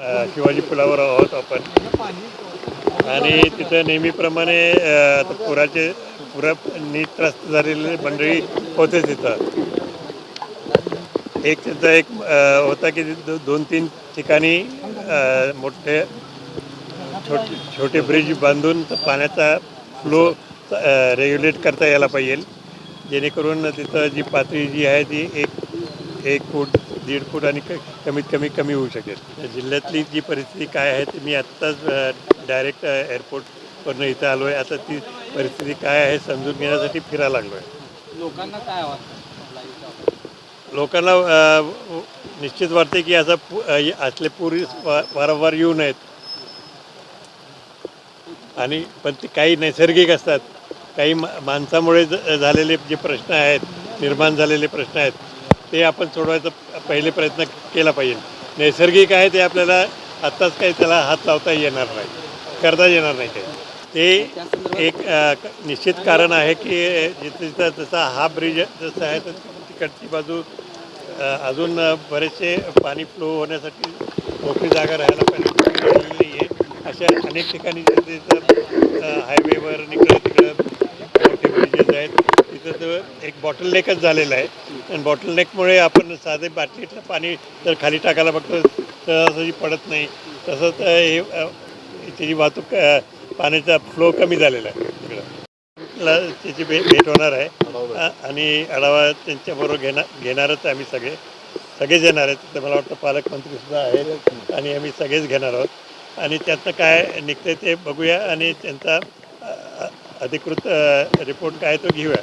शिवाजी पुलावर आहोत आपण. आणि तिथं नेहमीप्रमाणे पुराचे पुराने त्रस्त झालेले मंडळी होते तिथं. एक तिथं एक होता की दोन तीन ठिकाणी मोठे छोटे छोटे ब्रिज बांधून पाण्याचा फ्लो रेग्युलेट करता यायला पाहिजे. जेणेकरून तिथं जी पातळी जी आहे ती एक एक फूट दीड फूट आणि कमीत कमी कमी होऊ शकेल. जिल्ह्यातली जी परिस्थिती काय आहे ती मी आत्ताच डायरेक्ट एअरपोर्टवरनं इथं आलो आहे आता ती परिस्थिती काय आहे समजून घेण्यासाठी फिरायला लागलो आहे लोकांना काय वाटतं? लोकांना निश्चित वाटते की असा पू असले पूर वारंवार येऊ नयेत. आणि पण ते काही नैसर्गिक असतात. काही मा माणसामुळे झालेले जे प्रश्न आहेत निर्माण झालेले प्रश्न आहेत ते आपण सोडवायचा पहिले प्रयत्न केला पाहिजे. नैसर्गिक आहे ते आपल्याला आत्ताच काही त्याला हात लावता येणार नाही. करता येणार नाही काही. ते एक निश्चित कारण आहे की जिथं जिथं जसा हा ब्रिज जसा आहे तर तिकडची बाजू अजून बरेचसे पाणी फ्लो होण्यासाठी मोकळी जागा राहायला पाहिजे. अशा अनेक ठिकाणी जिथे हायवेवर इकडं तिकडं मोठे ब्रिजेस आहेत तिथं तर एक बॉटल झालेलं आहे. आणि बॉटल नेकमुळे आपण साधे बाटलीतलं पाणी जर खाली टाकायला बघतो सहजासहजी पडत नाही. तसंच हे त्याची वाहतूक पाण्याचा फ्लो कमी झालेला आहे. त्याची भे भेट होणार आहे. आणि आढावा त्यांच्याबरोबर घेणार घेणारच आम्ही सगळे. सगळेच येणार आहेत. तर मला वाटतं पालकमंत्रीसुद्धा आहेत. आणि आम्ही सगळेच घेणार आहोत. आणि त्यातनं काय निघतंय ते बघूया. आणि त्यांचा अधिकृत रिपोर्ट काय तो घेऊया.